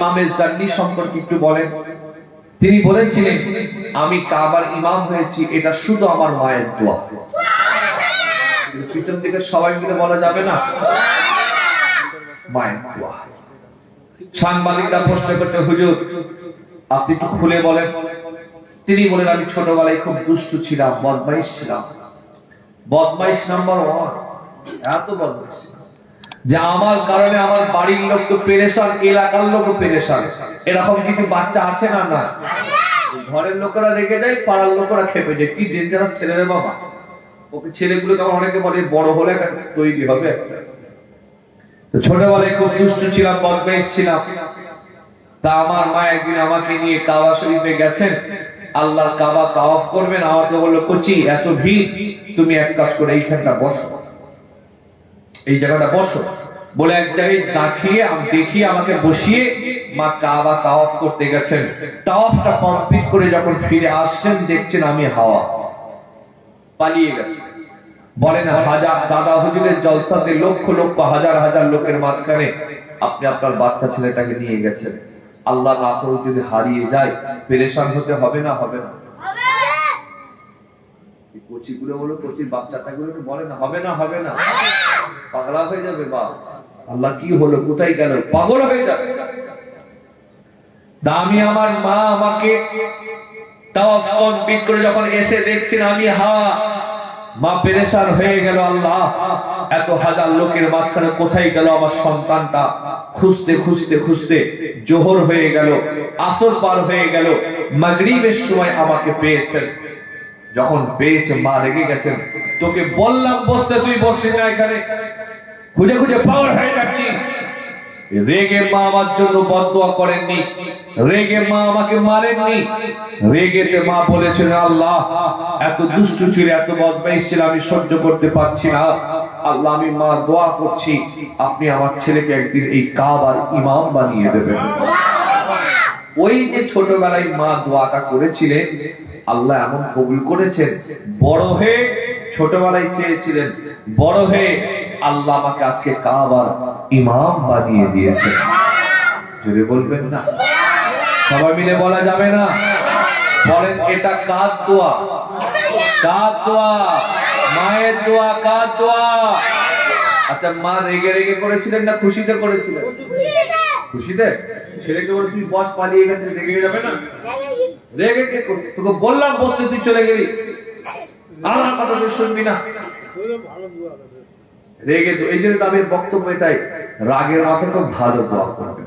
ইমামের জার্নি সম্পর্কে একটু বলেন। তিনি বলেছিলেন, আমি কাবার ইমাম হয়েছি, এটা শুধু আমার মায়ের দোয়া। পিছন থেকে সবাই মিলে বলা যাবে না, মায়ের দোয়া। সাংবাদিকরা প্রশ্ন করতে, হুজুর, আপনি একটু খুলে বলেন। তিনি বলেন, আমি ছোটবেলায় খুব দুষ্টু ছিলাম, বদমাইশ ছিলাম। বদমাইশ নাম্বার ওয়ান। এত বদমাইশ। যে আমার কারণে আমার বাড়ির লোক তো পেরেশান, এলাকার লোক পেরেশান। এরকম কিছু বাচ্চা আছে না না ঘরের লোকেরা রেখে যায় পাড়ার লোকেরা খেপে যায়। কি ডেঞ্জারাস ছেলেরে বাবা। ওকে ছেলেগুলোকে আমার অনেকে বলে বড় হলে তৈরি হবে। তো ছোটবেলায় খুব দুষ্ট ছিলাম, বদমাইশ ছিলাম। তা আমার মা একদিন আমাকে নিয়ে কাবা শরীফে গেছেন। আল্লাহ কাবা তাওয়াফ করবেন। আমাকে বলল, কচি, এত ভিড়। তুমি এক কাজ করে এইখানটা বসো। এই জায়গাটা বসো। বলে এক জায়গায় দেখিয়ে দেখিয়ে আমাকে বসিয়ে মা কাবা তাওয়াফ করতে গেছেন। তাওয়াফটা কমপ্লিট করে যখন ফিরে আসছেন, দেখছেন আমি হাওয়া। পালিয়ে গেছে। বলেন হাজার দাদা হুজুরের জলসাতে লক্ষ লক্ষ, হাজার হাজার লোকের মাঝখানে আপনি আপনার বাচ্চা ছেলেটাকে নিয়ে গেছেন। আল্লাহ না যদি হারিয়ে যায়, পেরেশান হতে হবে না? হবে না। বলো কচির বলে না, হবে না হবে না। পাগলা হয়ে যাবে আল্লাহ কি হলো, কোথায় গেল? পাগল হয়ে যাবে। দামি আমার মা আমাকে করে যখন এসে দেখছেন আমি হাওয়া মা পেরেশান হয়ে গেল আল্লাহ। এত হাজার লোকের মাঝখানে কোথায় গেল আমার সন্তানটা? খুঁজতে খুঁজতে খুঁজতে জোহর হয়ে গেল, আসর পার হয়ে গেল। মাগরিবের সময় আমাকে পেয়েছেন। যখন পেয়েছে মা রেগে গেছেন তোকে বললাম বসতে তুই বসছিস না এখানে। খুঁজে খুঁজে পাওয়ার হয়ে যাচ্ছি। রেগে মা আমার জন্য বদোয়া করেননি। রেগে মা আমাকে মারেননি। রেগেতে মা বলেছিলেন আল্লাহ এত দুষ্টু ছিল এত বদমাইশ ছিল আমি সহ্য করতে পারছি না। আল্লাহ আমি মা দোয়া করছি আপনি আমার ছেলেকে একদিন এই কাবার ইমাম বানিয়ে দেবেন। ওই যে ছোটবেলায় মা দোয়াটা করেছিলেন আল্লাহ এমন কবুল করেছেন, বড় হয়ে ছোটবেলায় চেয়েছিলেন, বড় হয়ে আল্লাহ আমাকে আজকে কাবার ইমাম বানিয়ে দিয়েছেন। যদি বলবেন না, সবাই মিলে বলা যাবে না? বলেন, এটা কার দোয়া? কার দোয়া? মায়ের দোয়া, কার দোয়া? আচ্ছা মা রেগে রেগে করেছিলেন না খুশিতে করেছিলেন? খুশিতে? ছেলেকে বলে, তুই বস পালিয়ে গেছে, রেগে যাবে না? রেগে কে? তোকে বললাম বসতে তুই চলে গেলি। আমার কথা তুই শুনবি না। রেগে তো এই জন্য তো আমি বক্তব্য এটাই রাগের ভালো দোয়া করবে।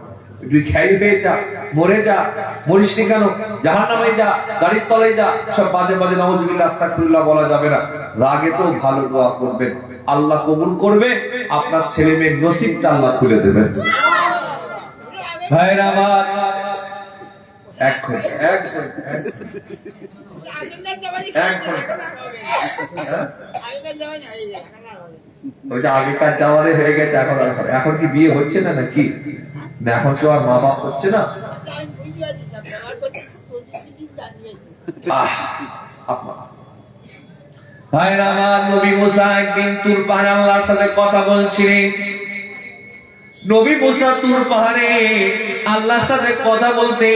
তুই পেয়ে যা, মরে যা, মরিস নি কেন? জাহান নামে যা, গাড়ির তলায় যা, সব বাজে বাজে নওয়াজুবিল্লাহ আস্তাগফিরুল্লাহ বলা যাবে না। রাগে তো ভালো দোয়া করবেন। আল্লাহ কবুল করবে, আপনার ছেলে মেয়ের নসিবটা আল্লাহ খুলে দেবেন। ভাইরা আমার এক ঘণ্টা। এক ঘণ্টা। এক ওই যে আগেকার যাওয়ারে হয়ে গেছে এখন আর এখন কি বিয়ে হচ্ছে না নাকি? না এখন তো আর মা বাপ হচ্ছে না? ভাইরা আমার নবী মুসা একদিন তুর পাহাড়ে আল্লাহর সাথে কথা বলছিলেন। নবী মুসা তুর পাহাড়ে আল্লাহর সাথে কথা বলতে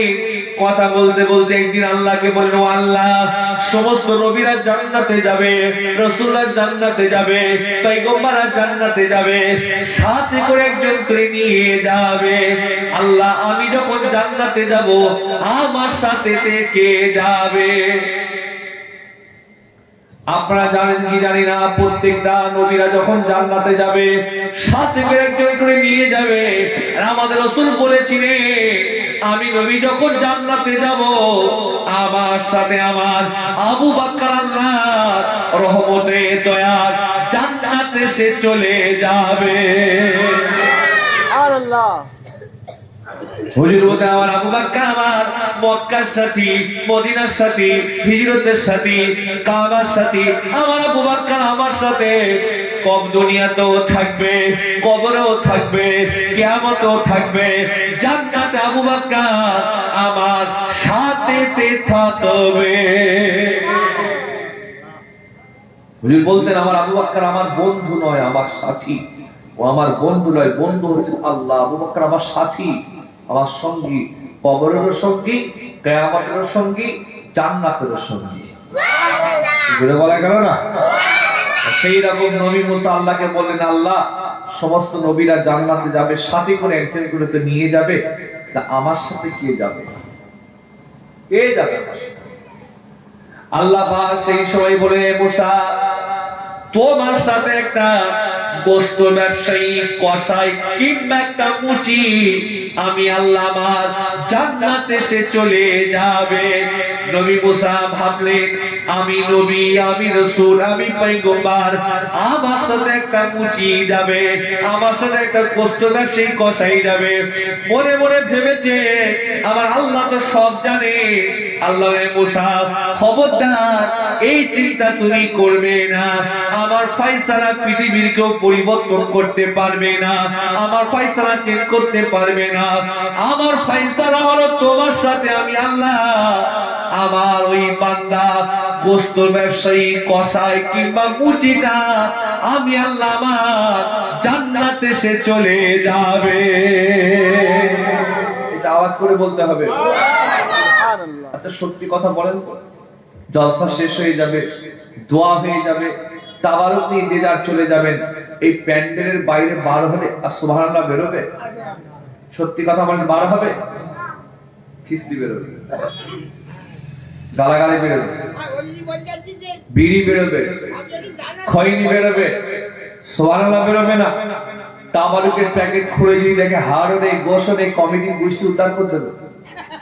কথা বলতে বলতে একদিন আল্লাহকে বলল আল্লাহ, সমস্ত নবীরা জান্নাতে যাবে, রসুলরা জান্নাতে যাবে পৈগম্বরা জান্নাতে যাবে, সাথে করে একজন করে নিয়ে যাবে। আল্লাহ, আমি যখন জান্নাতে যাব, আমার সাথে কে যাবে? আপনারা জানেন কি জানি না, প্রত্যেকটা নবীরা যখন জান্নাতে যাবে সাথে করে একজন করে নিয়ে যাবে আমাদের রসুল বলেছিলেন, আমি নবী যখন জান্নাতে যাব, আমার সাথে আমার আবু বাক্কার আল্লাহ রহমতে দয়ার জান্নাতে সে চলে যাবে। কব দুনিয়াতেও থাকবে, কবরেও থাকবে থাকবে। আবু বাক্কা আমার সাথে থাকবে। বলতেন, আমার আবু বাক্কার আমার বন্ধু নয়, আমার সাথী। ও আমার বন্ধু নয়, বন্ধু হচ্ছে আল্লাহ। আবু বাক্কার আমার সাথী। আমার সঙ্গী, কবরেরও সঙ্গী, কেয়ামতেরও সঙ্গী, জান্নাতেরও সঙ্গী। বলা গেল না? সেই রকম নবী মুসা আল্লাহকে বললেন, আল্লাহ, সমস্ত নবীরা জান্নাতে যাবে, সাথে করে একজন নিয়ে যাবে। তা আমার সাথে কে যাবে? কে যাবে আল্লাহ সেই সময় বলে মুসা তোমার সাথে একটা গোস্ত ব্যবসায়ী, কসাই কিংবা একটা মুচি আমি আল্লাহ জান্নাতে সে চলে যাবে। নবী মুসা ভাবলেন, আমি নবী, আমি রসুল, আমি পৈগম্বার আমার সাথে একটা মুচি যাবে, আমার সাথে একটা গোস্ত ব্যবসায়ী, কসাই যাবে। মনে মনে ভেবেছে, আমার আল্লাহ তো সব জানে আল্লাহ খবরদার, এই চিন্তা তুমি করবে না। আমার ফাইসালা পৃথিবীর কেউ পরিবর্তন করতে পারবে না। আমার ফাইসালা চেঞ্জ করতে পারবে না। আমার ফাইসালা হলো তোমার সাথে আমি আল্লাহ। আমার ওই বান্দা গোস্ত ব্যবসায়ী কষাই কিংবা মুচিটা, আমি আল্লাহ জান্নাতে সে চলে যাবে। এটা আওয়াজ করে বলতে হবে। আচ্ছা সত্যি কথা বলেন? জলসা শেষ হয়ে যাবে, দোয়া হয়ে যাবে, তাবারক নিয়ে যে চলে যাবেন, এই প্যান্ডেলের বাইরে বার হলে, আর সুবহানাল্লাহ বেরোবে? সত্যি কথা বলেন, বার হবে? খিস্তি বেরোবে। গালাগালি বেরোবে। বিড়ি বেরোবে। খৈনি বেরোবে। সোয়ারালা বেরোবে না। তামারুকের প্যাকেট খুলে যদি দেখে হাড়ও নেই গোসও নেই, কমিটি বুঝতে উদ্ধার করে দেবে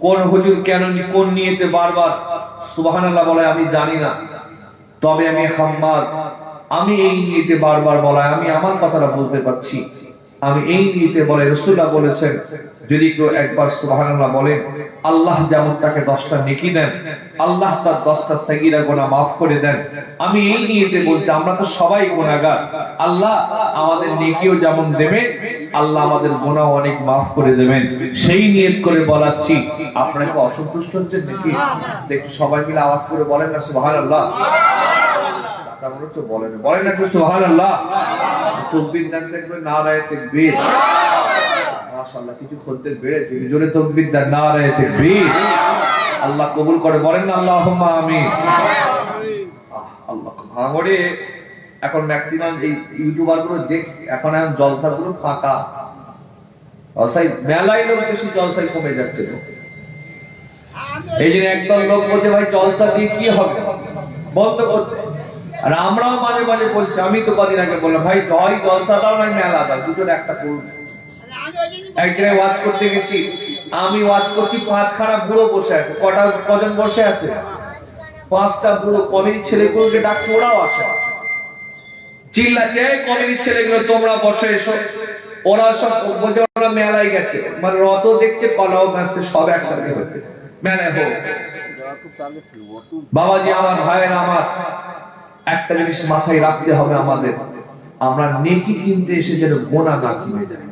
কোন হুজুর কেন কোন নিয়েতে বারবার? সুবাহান আল্লাহ বলে আমি জানি না। তবে আমি হাম্মার আমি এই নিয়েতে বারবার বলায়, আমি আমার কথাটা বুঝতে পারছি। আমি এই নিয়েতে বলে রসুল্লাহ বলেছেন যদি কেউ একবার সুবহানাল্লাহ বলেন আল্লাহ যেমন তাকে দশটা নেকি দেন আল্লাহ তার দশটা সাগিরা গোনা মাফ করে দেন। আমি এই নিয়েতে বলছি আমরা তো সবাই গোনাগার আল্লাহ আমাদের নেকিও যেমন দেবেন আল্লাহ আমাদের গোনা অনেক মাফ করে দেবেন। সেই নিয়ত করে বলাচ্ছি আপনাকে অসন্তুষ্ট হচ্ছেন নাকি? দেখি সবাই মিলে আওয়াজ করে বলেন না সুবহানাল্লাহ। তো বেড়েছে জোরে আল্লাহ কবুল করে। বলেন না, আল্লাহুম্মা আল্লাহ ভাঙড়ে এখন ম্যাক্সিমাম এই ইউটিউবারগুলো দেখছি। এখন এখন জলসা গুলো ফাঁকা। জলসাই মেলায় লোক বেশি জলসাই কমে যাচ্ছে এই জন্য একদল লোক বলছে, ভাই, জলসা দিয়ে কি হবে? বন্ধ করতে। আর আমরাও মাঝে মাঝে বলছি, আমি তো কদিন আগে বললাম, ভাই হয় জলসা দাও নয়, মেলা দাও দুটোর একটা করুন। এক জায়গায় ওয়াজ করতে গেছি, আমি ওয়াজ করছি পাঁচখানা বুড়ো বসে আছে, কটা, কজন বসে আছে? পাঁচটা বুড়ো, কমিটির ছেলেগুলোকে ডাকতে ওরাও আসে। চিল্লাচ্ছে কমিটির ছেলেগুলো, তোমরা বসে এসো। ওরা সব বলছে, ওরা মেলায় গেছে। মানে রত দেখছে কলাও গাছছে সব একসাথে হচ্ছে। মেলায় হোক। বাবাজি, আমার ভাইয়ের আমার। একটা জিনিস মাথায় রাখতে হবে আমাদের। আমরা নেকি কিনতে এসে যেন গোনা না কিনে যাই।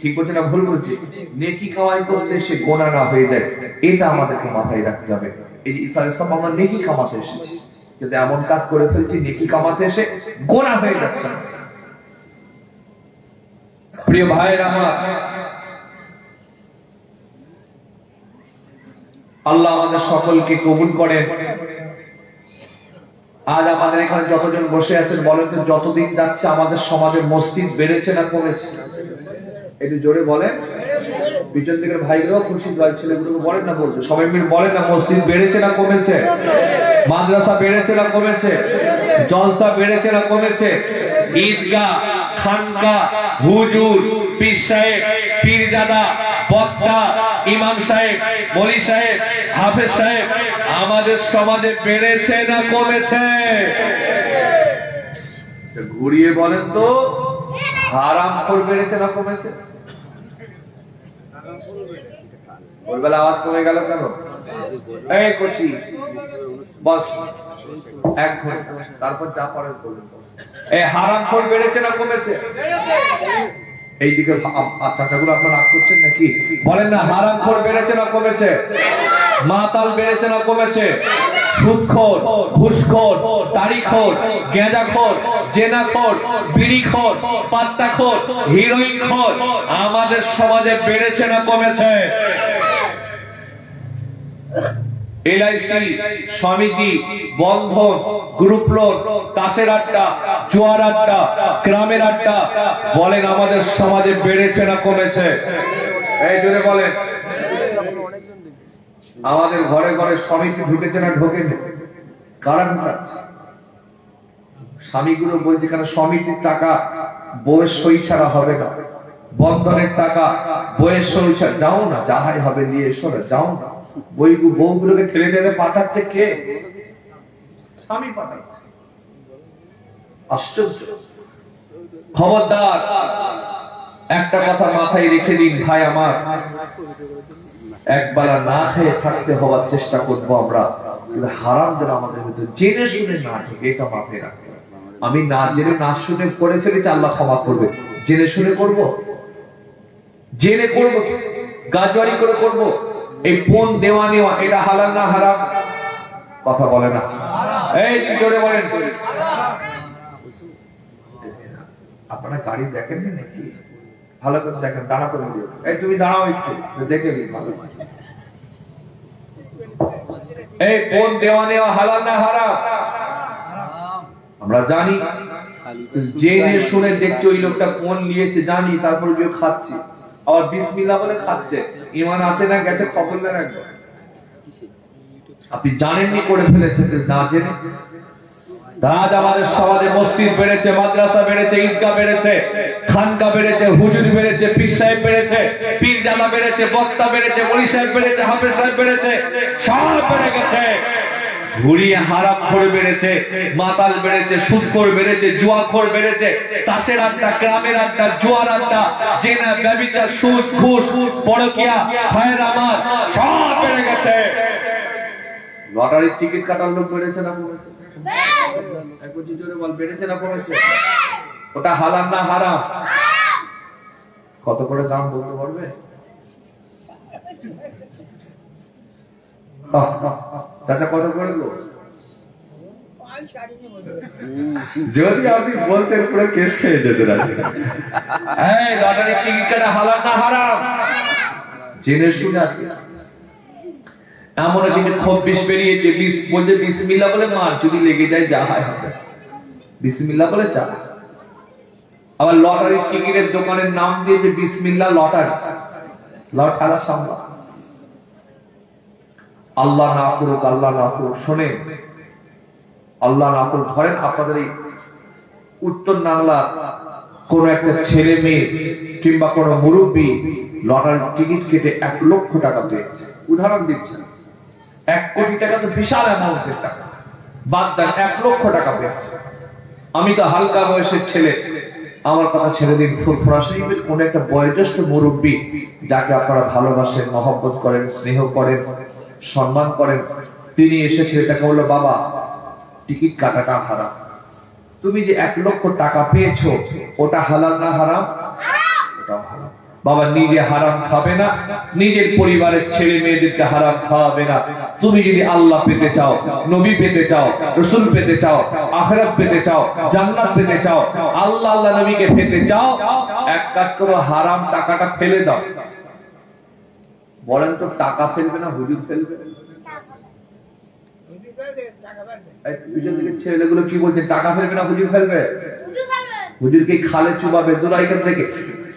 ঠিক বলছে না ভুল বলছি? নেকি কামাই করতে এসে গোনা না হয়ে যায় এটা আমাদেরকে মাথায় রাখতে হবে। এই যে ঈসা ইসলাম আমরা নেকি কামাতে এসেছি। কিন্তু এমন কাজ করে ফেলছি, নেকি কামাতে এসে গোনা হয়ে যাচ্ছে। প্রিয় ভাইয়ের আমার, আল্লাহ আমাদের সকলকে কবুল করেন। আজ আমাদের এখানে যতজন বসে আছেন, বলেন তো যতদিন যাচ্ছে আমাদের সমাজে মসজিদ বেড়েছে না কমেছে? একটু জোরে বলেন। পিছন দিকের ভাইগুলো খুশি ছেলেগুলোকে বলেন না বলছে সবাই মিলে বলেন না, মসজিদ বেড়েছে না কমেছে? মাদ্রাসা বেড়েছে না কমেছে? জলসা বেড়েছে না কমেছে? ঈদগাহ খানকা হুজুর, পীর সাহেব, পীরজাদা বক্তা ইমাম সাহেব, মলি সাহেব, হাফেজ সাহেব, আমাদের সমাজে বেড়েছে না কমেছে? ঘুরিয়ে বলেন তো হারাম খোর বেড়েছে না কমেছে? ওই বেলা আওয়াজ কমে গেল কেন? এই কচি, বস, এক ঘণ্টা, তারপর যা পরে বলুন। এই হারাম খোর বেড়েছে না কমেছে? এইদিকে চাচাগুলো আপনার রাগ করছেন নাকি? বলেন না হারাম খোর বেড়েছে না কমেছে? মাতাল বেড়েছে না কমেছে? সুদখোর, ঘুষখোর তারিখোর গেঁজাখোর জেনাখোর, বিড়িখোর, পাত্তাখোর, হিরোইনখোর আমাদের সমাজে বেড়েছে না কমেছে? এলআইসি সমিতি বন্ধন গ্রুপ লোন তাসের আড্ডা, জোয়ার আড্ডা, গ্রামের আড্ডা, বলেন আমাদের সমাজে বেড়েছে না কমেছে? এই জোরে বলেন। আমাদের ঘরে ঘরে সমিতি ঢুকেছে না ঢোকেনি? কারা ঢুকাচ্ছে স্বামীগুলো বলছে কেন সমিতির টাকা বউয়ের সই ছাড়া হবে না? বন্ধনের টাকা বইয়ের সই ছাড়া যাও না, যাহাই হবে নিয়ে এসো না, যাও না। বই বউগুলোকে ঠেলে ঠেলে পাঠাচ্ছে কে? স্বামী পাঠাচ্ছে। আশ্চর্য। খবরদার একটা কথা মাথায় রেখে দিন ভাই আমার। একবেলা না খেয়ে থাকতে হওয়ার চেষ্টা করব আমরা। কিন্তু হারাম যেন আমাদের মধ্যে জেনে শুনে না ঠিক এটা মাথায় রাখতে আমি না জেনে না শুনে করে ফেলেছি আল্লাহ ক্ষমা করবে। জেনে শুনে করব? জেনে করব? গাজওয়ারি করে করব? এই ফোন দেওয়া নেওয়া এটা হালাল না হারাম? কথা বলে না। এই কি জোরে বলেন? আপনারা গাড়ি দেখেন নি নাকি? ভালো করে দেখেন, দাঁড়া করে দিও। এই তুমি দাঁড়াও একটু দেখে নিই ভালো এই ফোন দেওয়া নেওয়া হালাল না হারাম? আমরা জানি জেনে শুনে দেখছি ওই লোকটা ফোন নিয়েছে, জানি, তারপর গিয়ে খাচ্ছি। আবার বিসমিল্লাহ বলে খাচ্ছে। ইমান আছে না গেছে খবর নেন একবার। আপনি জানেননি করে ফেলেছেন না জেনে। আজ আমাদের সমাজে মসজিদ বেড়েছে, মাদ্রাসা বেড়েছে, ঈদগাহ বেড়েছে খানকা বেড়েছে, হুজুর বেড়েছে, পীর সাহেব বেড়েছে পীর জামা বেড়েছে, বক্তা বেড়েছে মলি সাহেব বেড়েছে, হাফেজ সাহেব বেড়েছে, সব বেড়ে গেছে। ঘুরিয়ে হারাম করে বেড়েছে মাতাল বেড়েছে সুদখোর বেড়েছে জুয়াখোর বেড়েছে তাসের আড্ডা গ্রামের আড্ডা জুয়ার আড্ডা জেনা ব্যবিচার সুদ ঘুষ পরকিয়া ফায়ের আমার সব বেড়ে গেছে। লটারির টিকিট কাটার লোক বেড়েছে না কমেছে? এক বছর জোরে বল বেড়েছে না কমেছে? ওটা হালাল না হারাম? কত করে দাম বলতে পারবে? চাচা কত করে গো যদি আপনি বলতেন পুরো কেস খেয়ে যেতেন আজকে এই লটারি টিকিট হালাল না হারাম জেনে শুনে আছে এমন কিন্তু খব্বিশ বেরিয়েছে বিশ বলছে বিসমিল্লা বলে মার যদি লেগে যায় যা হয় হবে। বিসমিল্লা বলে চা আবার লটারির টিকিটের দোকানের নাম দিয়েছে বিসমিল্লা লটারি। লট খেলা সামলা। আল্লাহ না করুক, আল্লাহ না করুক, শোনেন। আল্লাহ না করুক, ধরেন আপনাদের এই উত্তর বাংলা কোন একটা ছেলে মেয়ে কিংবা কোন মুরব্বী লটারির টিকিট কেটে এক লক্ষ টাকা পেয়েছে। উদাহরণ দিচ্ছেন। এক কোটি টাকা তো বিশাল অ্যামাউন্টের টাকা। বাদ দেন, এক লক্ষ টাকা পেয়েছে। আমি তো হালকা বয়সের ছেলে। আমার কথা ছেড়ে দিন ফুরফুরা শরীফের কোন একটা বয়োজ্যেষ্ঠ মুরব্বী যাকে আপনারা ভালোবাসেন, মহব্বত করেন, স্নেহ করেন সম্মান করেন। তিনি এসে ছেলেটাকে বলল, বাবা, টিকিট কাটাটা হারাম। তুমি যে এক লক্ষ টাকা পেয়েছ, ওটা হালাল না হারাম? হারাম বাবা, নিজে হারাম খাবে না, নিজের পরিবারের ছেলে মেয়েদেরকে হারাম খাওয়াবে না। তুমি যদি আল্লাহ পেতে চাও, নবী পেতে চাও, রসুল পেতে চাও, আখরাত পেতে চাও, জান্নাত পেতে চাও, আল্লাহ আল্লাহ নবীকে পেতে চাও, এক কাজ করো, হারাম টাকাটা ফেলে দাও। বলেন তো টাকা ফেলবে না হুজুর ফেলবে? ছেলেগুলো কি বলছে টাকা ফেলবে না হুজুর ফেলবে? হুজুরকে খালে চুবাবে তোরা এখান থেকে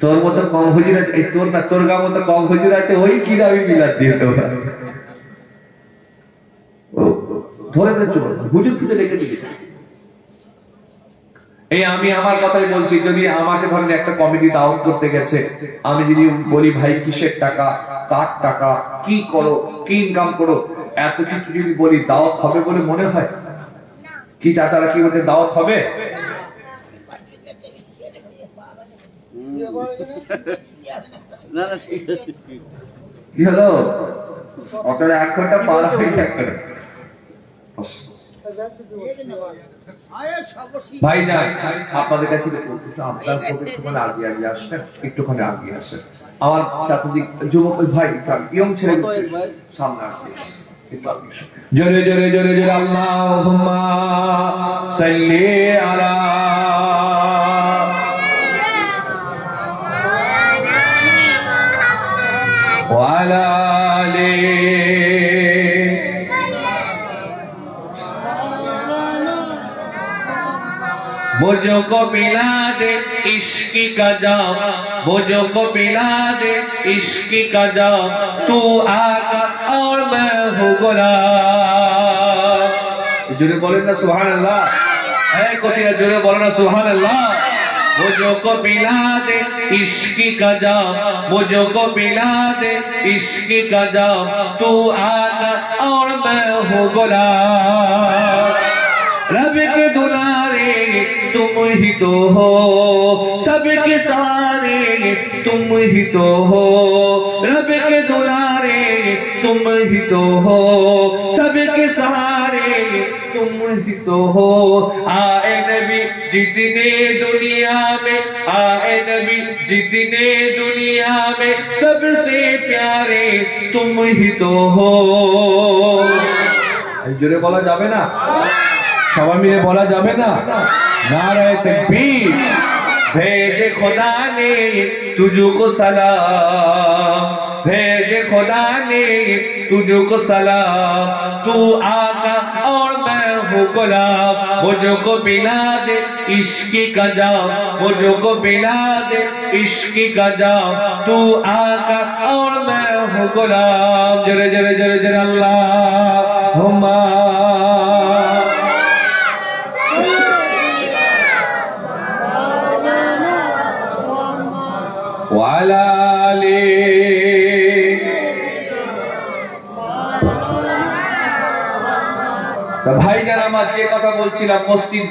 তোর মতো কম হুজুর আছে তোর না তোর গা মতো কম হুজুর আছে ওই কি দাবি মিলাদ দিয়ে তোরা? ধরে চুবাবে হুজুর খুঁজে রেখে দিয়েছে এই আমি আমার কথাই বলছি যদি আমাকে ধরেন একটা কমিটি দাওয়াত করতে গেছে। আমি যদি বলি ভাই কিসের টাকা? কার টাকা? কি করো? কি ইনকাম করো? এত কিছু যদি বলি দাওয়াত হবে বলে মনে হয়? কি চাচারা কি বলছে দাওয়াত হবে? না না ঠিক আছে কি হলো? অটোর এক ঘণ্টা পার হয়ে যাবে ভাই না আপনাদের কাছে আপনার একটুখানি আগে আগে আসবেন একটুখানি আগে আসেন আমার চাতুর্দিক যুবক ভাই ইয়ং ছেলে কত সামনে আসবে একটু আগে আসেন। জোরে জোরে জোরে জোরে আল্লাহুম্মা সাল্লি আলা ওয়ালা मुझो को मिला दे इश्क का जाम मुझो को मिला दे इश्क का जाम तू आका और मैं हूँ गुलाम जुड़े बोले ना सुहान अल्लाह है कोटिया जुड़े बोले ना सुहान अल्लाह मुझो को मिला दे इश्क का जाम मुझो को मिला दे इश्क का जाम तू आका और मैं हूँ गुलाम रब तुम ही तो हो सबके सारे तुम ही तो हो रब के दुलारे तुम ही तो हो सबके सहारे तुम ही तो हो आए नबी जितने दुनिया में आए नबी जितने दुनिया में सबसे प्यारे तुम ही तो हो জোরে বলা যাবে না সবাই মিলে বলা যাবে না নারায় তকবীর भेज खुदा ने तुझको सलाम भेज खुदा ने तुझको सलाम तू आका और मैं हूँ गुलाम मुझको मिला दे इश्क का जाम मुझको मिला दे इश्क का जाम तू आका और मैं हूँ गुलाम जरे जरे जरे जरे अल्लाह हुम्मा বলছিলাম মসজিদ